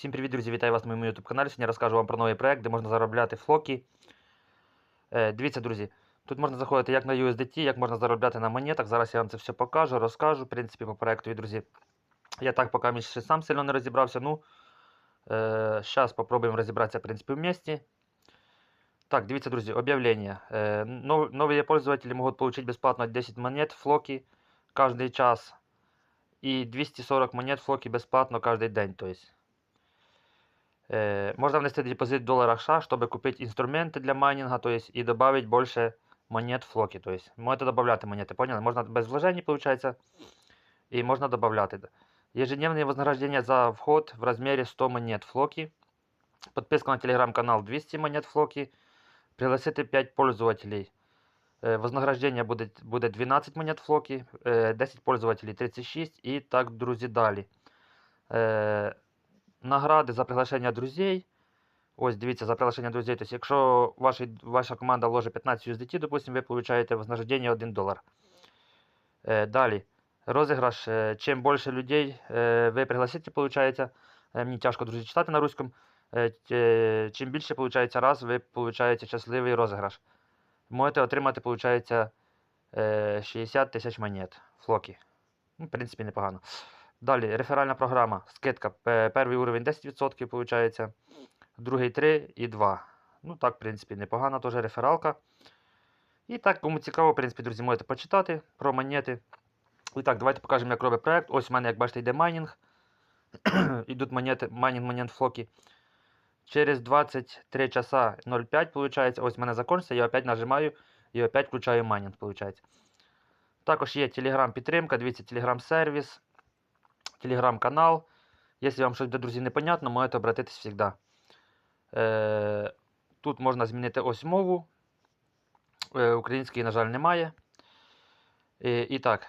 Всім привіт, друзі! Вітаю вас на моєму YouTube каналі. Сьогодні розкажу вам про новий проект, де можна заробляти флоки. Е, дивіться, друзі, тут можна заходити як на USDT, як можна заробляти на монетах. Зараз я вам це все покажу, розкажу. В принципі, по проекту, друзі. Я так поки ще сам сильно не розібрався. Ну, е, зараз спробуємо розібратися, в принципі, в місті. Так, дивіться, друзі, об'явлення. Е, нов, новые пользователи могут получить бесплатно 10 монет флоки каждый час. И 240 монет флоки бесплатно каждый день. То есть. Э, можно внести депозит в долларах США, чтобы купить инструменты для майнинга, то есть и добавить больше монет флоки. То есть можете добавляти монеты, поняли? Можно без вложений, получается, и можно добавляти. Ежедневные вознаграждения за вход в размере 100 монет флоки. Подписка на телеграм-канал 200 монет флоки. Пригласити 5 пользователей. Е, Вознаграждення буде, буде 12 монет флоки, е, 10 пользователей 36 і так, друзі, далі. Е, Награди за приглашення друзей. Ось, дивіться, за приглашення друзей. Тобто, якщо ваша, ваша команда вложить 15 USDT, допустим, ви получаєте вознаграждення 1 долар. Е, Далі. Розіграш. е, Чим більше людей е, ви пригласите, получається. е, Мені тяжко, друзі, читати на руському. Е, т- Чим більше, получається, раз, ви получаєте щасливий розіграш. Можете отримати, получається, е, 60 тисяч монет. Флоки. Ну, в принципі, непогано. Далі, реферальна програма. Скидка. Перший уровень 10%, получається. Другий 3 і 2. Ну, так, в принципі, непогана теж рефералка. І так, кому цікаво, в принципі, друзі, можете почитати про монети. І так, давайте покажемо, як робить проект. Ось у мене, як бачите, йде майнінг. Ідуть монети, майнінг монет флоки. Через 23 часа 0,5 получается. Ось в мене закончиться, я опять нажимаю і опять включаю майнінг, получается. Також є Telegram підтримка, дивіться, Telegram сервіс, Telegram канал. Якщо вам щось буде, друзі, непонятно, можете обратитись завжди. Е, тут можна змінити ось мову. Е, української, на жаль, немає. І, і так.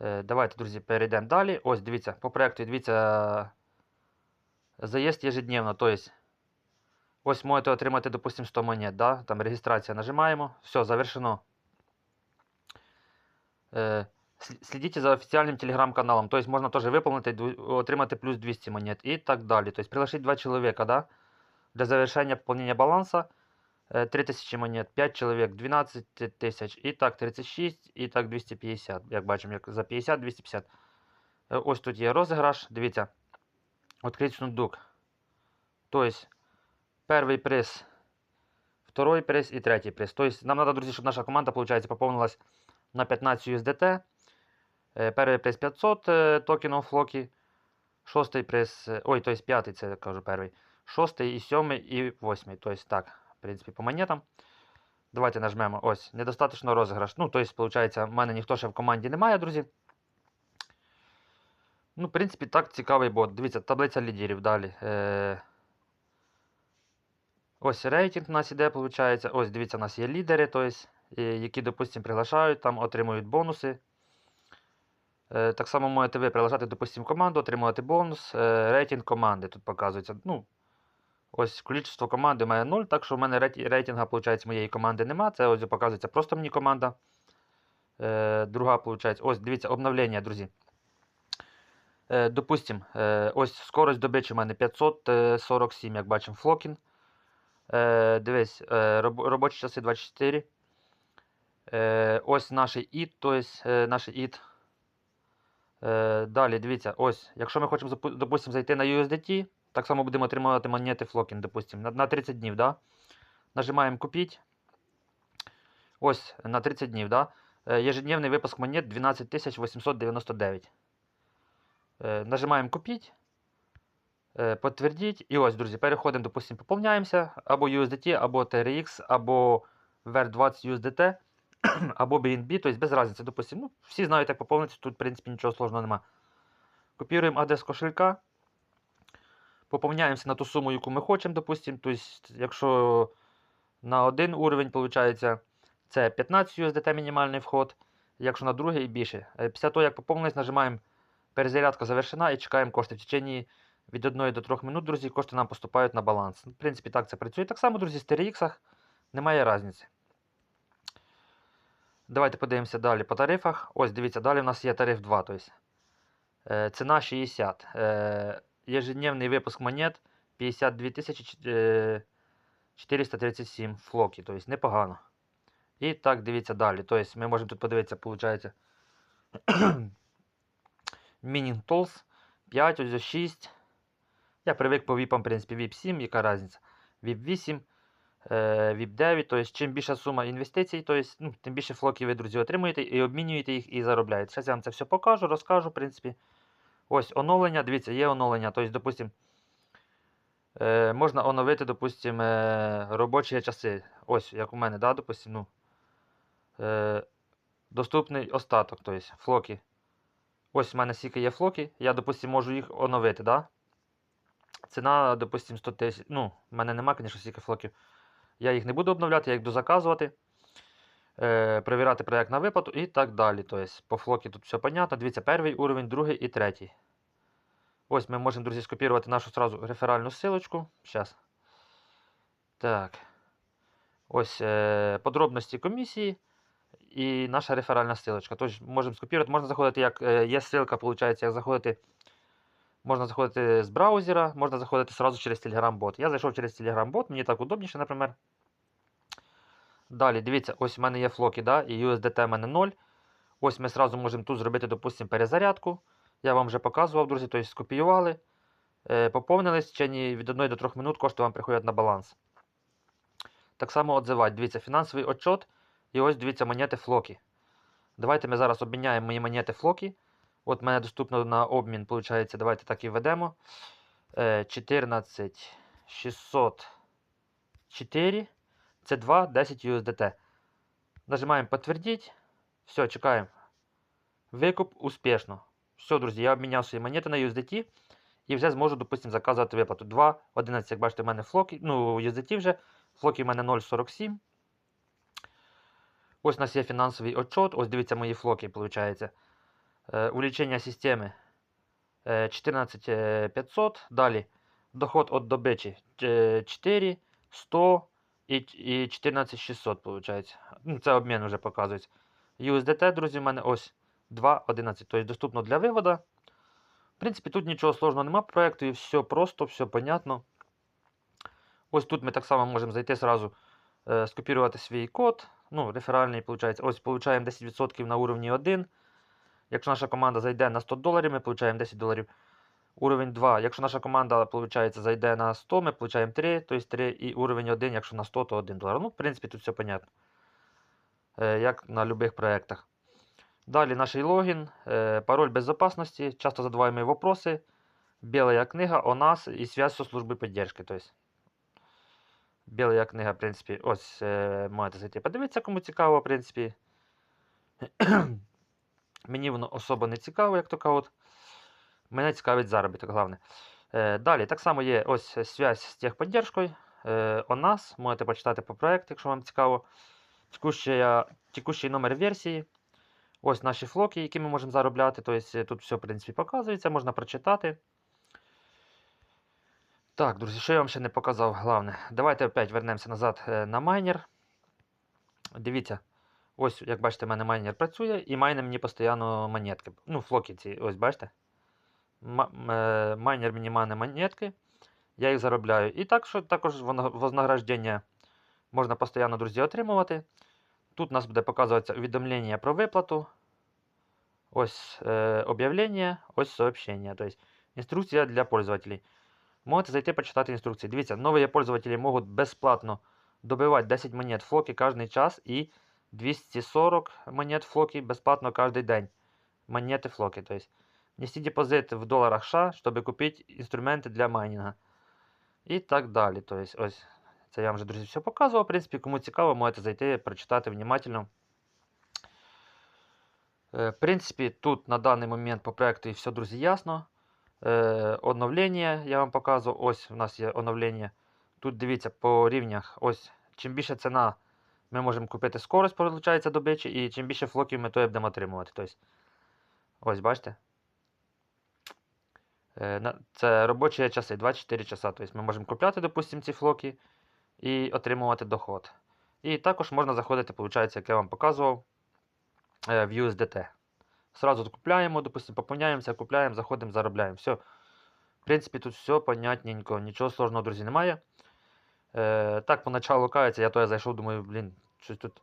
Е, давайте, друзі, перейдемо далі. Ось, дивіться, по проекту, дивіться. Заезд ежедневно, то есть ось можете отримати, допустим, 100 монет, да? там реєстрація нажимаємо, все, завершено. Е, слі- Слідіть за офіційним телеграм-каналом, то есть можна теж виповнити, ду- отримати плюс 200 монет і так далі. То есть приглашить 2 чоловіка, да? для завершення поповнення балансу е, 3000 монет, 5 чоловік, 12 тисяч, і так 36, і так 250, як бачимо, як за 50, 250. Е, Ось тут є розіграш, дивіться. Открыть сундук. То есть первый приз, второй приз и третий приз. То есть нам надо, друзья, чтобы наша команда, получается, пополнилась на 15 USDT. Е, Перший приз 500 е, токенів флоки. Шостий приз, е, ой, то есть п'ятий, це кажу перший. Шостий і сьомий і восьмий. То есть так, в принципі, по монетам. Давайте нажмемо. Ось, недостаточно розіграш. Ну, то есть, получается, в мене ніхто ще в команді немає, друзі. Ну, в принципі, так цікавий бот. Дивіться, таблиця лідерів далі. Е... Ось рейтинг у нас іде, виходить. Ось, дивіться, у нас є лідери, то есть, е, які, допустим, приглашають, там отримують бонуси. Е, Так само можете ви приглашати, допустим, команду, отримувати бонус. Е, Рейтинг команди тут показується. Ну, ось кількість команди мене 0, так що в мене рейтинга, виходить, моєї команди нема. Це ось показується просто мені команда. Е, Друга, виходить, ось дивіться, обновлення, друзі. Допустим, ось скорость добичі у мене 547, як бачимо, флокін. Дивись, робочі часи 24. Е, Ось наш ІТ, то есть е, наш ІТ. Е, Далі, дивіться, ось, якщо ми хочемо, допустим, зайти на USDT, так само будемо отримувати монети флокін, допустим, на, на 30 днів, да? Нажимаємо купіть. Ось, на 30 днів, да? Е, Ежедневний випуск монет 12899. Е, Нажимаємо купіть. Подтвердіть. І ось, друзі, переходимо, допустимо, поповняємося. Або USDT, або TRX, або VER20 USDT, або BNB, тобто без різниці, допустимо. Ну, всі знають, як поповнитися, тут, в принципі, нічого сложного нема. Копіруємо адрес кошелька. Поповняємося на ту суму, яку ми хочемо, допустимо. Тобто, якщо на один уровень, виходить, це 15 USDT мінімальний вход. Якщо на другий більше. Е, Після того, як поповнились, нажимаємо Перезарядка завершена і чекаємо кошти. В течение від 1 до 3 минут, друзі, кошти нам поступають на баланс. В принципі, так це працює. Так само, друзі, з TRX немає різниці. Давайте подивимося далі по тарифах. Ось, дивіться, далі у нас є тариф 2. Тобто, е, ціна 60. Е, ежедневний випуск монет 52 е, 437 флоки, тобто непогано. І так, дивіться далі. Тобто ми можемо тут подивитися, виходить. Мінінг Tools 5, ось 6. Я привик по VIP, в принципі, VIP 7, яка різниця? VIP 8, е, VIP 9. Тобто, чим більша сума інвестицій, тобто, ну, тим більше флоків ви, друзі, отримуєте і обмінюєте їх і заробляєте. Зараз я вам це все покажу, розкажу, в принципі. Ось оновлення. Дивіться, є оновлення. Тобто, допустим, е, можна оновити, допустим, е, робочі часи. Ось, як у мене, да, допустим, ну, е, доступний остаток, тобто флоки. Ось в мене скільки є флоки, я, допустим, можу їх оновити, да? Ціна, допустим, 100 тисяч. Ну, в мене нема, звісно, стільки флоків. Я їх не буду обновляти, я їх буду заказувати, е, перевіряти проєкт на виплату і так далі. Тобто, по флокі тут все понятно. Дивіться, перший уровень, другий і третій. Ось ми можемо, друзі, скопірувати нашу сразу реферальну ссылочку. Зараз. Так. Ось е, подробності комісії і наша реферальна ссылочка. Тож можемо скопірувати, можна заходити, як е, є ссылка, виходить, як заходити. Можна заходити з браузера, можна заходити сразу через Telegram-бот. Я зайшов через Telegram-бот, мені так удобніше, наприклад. Далі, дивіться, ось у мене є флоки, да, і USDT в мене 0. Ось ми сразу можемо тут зробити, допустимо, перезарядку. Я вам вже показував, друзі, тобто скопіювали, е, поповнились, в течение від 1 до 3 минут кошти вам приходять на баланс. Так само отзивати. Дивіться, фінансовий отчет. І ось дивіться монети флоки. Давайте ми зараз обміняємо мої монети флоки. От мене доступно на обмін, виходить, давайте так і введемо. Е, 14 604. Це 2, 10 USDT. Нажимаємо підтвердити. Все, чекаємо. Викуп успішно. Все, друзі, я обміняв свої монети на USDT. І вже зможу, допустимо, заказувати виплату. 2, 11, як бачите, в мене флоки. Ну, USDT вже. Флоки в мене 0,47. Ось у нас є фінансовий отчет. Ось дивіться мої флоки, виходить. Е, Улічення системи е, 14500. Далі доход від добичі е, 4, 100 і, і 14600, виходить. Ну, це обмін вже показується. USDT, друзі, в мене ось 2.11. Тобто доступно для виводу. В принципі, тут нічого сложного немає проєкту, і все просто, все понятно. Ось тут ми так само можемо зайти сразу, е, скопірувати свій код. Ну, реферальний, виходить. Ось получаємо 10% на уровні 1. Якщо наша команда зайде на 100 доларів, ми получаємо 10 доларів. Уровень 2. Якщо наша команда виходить, зайде на 100, ми получаємо 3, тобто 3 і уровень 1, якщо на 100, то 1 долар. Ну, в принципі, тут все понятно. Е, як на будь-яких проєктах. Далі наш логін, е, пароль безопасности, часто задаваемые вопросы, белая книга о нас і связь со службою підтримки. Тобто, книга, в принципі, ось е, можете зайти. Подивитися, кому цікаво, в принципі. Мені воно особо не цікаво, як то кажуть. Мене цікавить заробіток, головне. Е, далі, так само є ось связь з техподдержкою. Е, о нас. Можете почитати по проєкту, якщо вам цікаво. Текущий, текущий номер версії. Ось наші флоки, які ми можемо заробляти. Тобто тут все, в принципі, показується, можна прочитати. Так, друзі, що я вам ще не показав, головне. Давайте опять вернемося назад е, на майнер. Дивіться, ось, як бачите, в мене майнер працює і майне мені постійно монетки. Ну, флоки ці, ось бачите. Е, майнер мені мане монетки. Я їх заробляю. І так, що також вознаграждення можна постійно, друзі, отримувати. Тут у нас буде показуватися увідомлення про виплату. Ось е, об'явлення, ось сообщення. Тобто інструкція для пользователей. Можете зайти почитати інструкції. Дивіться, нові пользователи можуть безплатно добивати 10 монет флоки кожен час і 240 монет флоки безплатно кожен день. Монети флоки. Тобто, нести депозит в доларах США, щоб купити інструменти для майнінга. І так далі. Тобто, ось, це я вам вже, друзі, все показував. В принципі, кому цікаво, можете зайти, прочитати внимательно. Е, В принципі, тут на даний момент по проекту все, друзі, ясно. Е, Оновлення я вам показував. Ось у нас є оновлення. Тут дивіться по рівнях. Ось, чим більше ціна, ми можемо купити скорость, виходить, добичі, і чим більше флоків ми то будемо отримувати. Тобто, ось, бачите? Е, Це робочі часи, 24 часа. Тобто ми можемо купляти, допустимо, ці флоки і отримувати доход. І також можна заходити, виходить, як я вам показував, е, в USDT. Сразу купляємо, допустимо, поповняємося, купляємо, заходимо, заробляємо. Все. В принципі, тут все понятненько, нічого сложного, друзі, немає. Е, так, поначалу кається, я то я зайшов, думаю, блін, щось тут.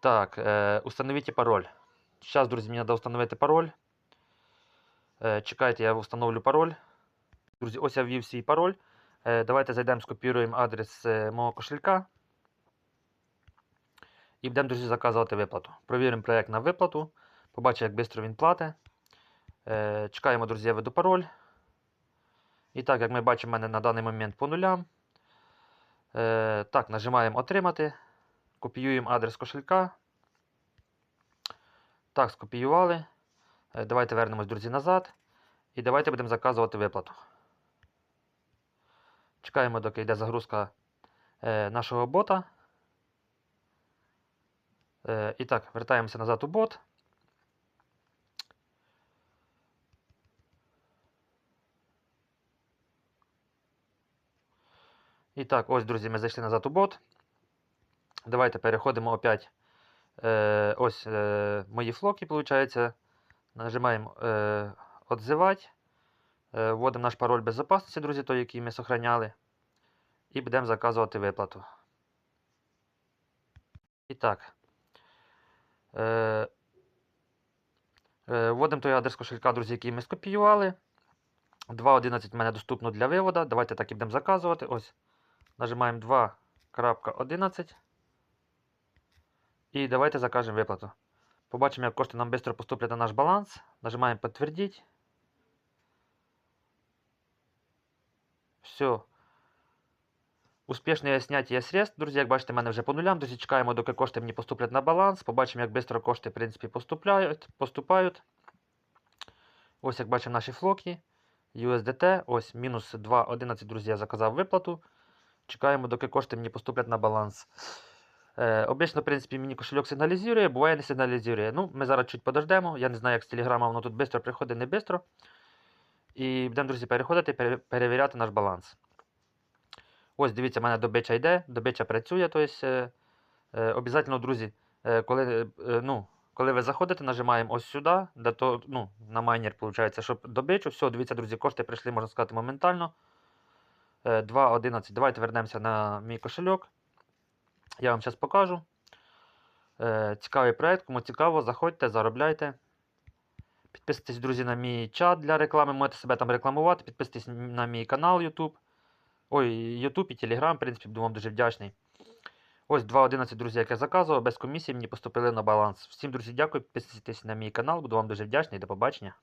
Так, е, установіть пароль. Зараз, друзі, мені треба встановити пароль. Е, чекайте, я встановлю пароль. Друзі, ось я ввів свій пароль. Е, давайте зайдемо, скопіруємо адрес е, мого кошелька. І будемо, друзі, заказувати виплату. Провіримо проєкт на виплату. Побачимо, як швидко він платить. Е, чекаємо, друзі, я веду пароль. І так, як ми бачимо, мене на даний момент по нулям. Е, так, нажимаємо Отримати. Копіюємо адрес кошелька. Так, скопіювали. Е, давайте вернемось, друзі, назад. І давайте будемо заказувати виплату. Чекаємо, доки йде загрузка е, нашого бота. Е, і так, вертаємося назад у бот. І так, ось, друзі, ми зайшли назад у бот. Давайте переходимо опять. Е, ось е, мої флоки, виходить. Нажимаємо е, «Отзивати». Е, вводимо наш пароль безпечності, друзі, той, який ми сохраняли. І будемо заказувати виплату. І так. Е, е, вводимо той адрес кошелька, друзі, який ми скопіювали. 2.11 в мене доступно для виводу. Давайте так і будемо заказувати. Ось. Нажимаємо 2.11. І давайте закажемо виплату. Побачимо, як кошти нам швидко поступлять на наш баланс. Нажимаємо підтвердити. Все. Успішне зняття средств. Друзі, як бачите, в мене вже по нулям. Друзі, чекаємо, доки кошти мені поступлять на баланс. Побачимо, як швидко кошти, в принципі, поступають. поступають. Ось як бачимо наші флоки. USDT. Ось мінус 2.11, друзі, я заказав виплату. Чекаємо, доки кошти мені поступлять на баланс. Е, обично, в принципі, мені кошельок сигналізує, буває не сигналізує. Ну, ми зараз чуть подождемо. Я не знаю, як з телеграма воно тут швидко приходить, не швидко. І будемо, друзі, переходити, пере- перевіряти наш баланс. Ось, дивіться, в мене добича йде, добича працює. Тобто, обов'язково, друзі, коли, ну, коли ви заходите, нажимаємо ось сюди, де то, ну, на майнер, виходить, щоб добичу. Все, дивіться, друзі, кошти прийшли, можна сказати, моментально. Е, 2.11. Давайте вернемося на мій кошельок. Я вам зараз покажу. Е, цікавий проєкт, кому цікаво, заходьте, заробляйте. Підписуйтесь, друзі, на мій чат для реклами, можете себе там рекламувати. Підписуйтесь на мій канал YouTube. Ой, YouTube і Telegram, в принципі, буду вам дуже вдячний. Ось 2.11, друзі, як я заказував, без комісії мені поступили на баланс. Всім, друзі, дякую, підписуйтесь на мій канал, буду вам дуже вдячний. До побачення.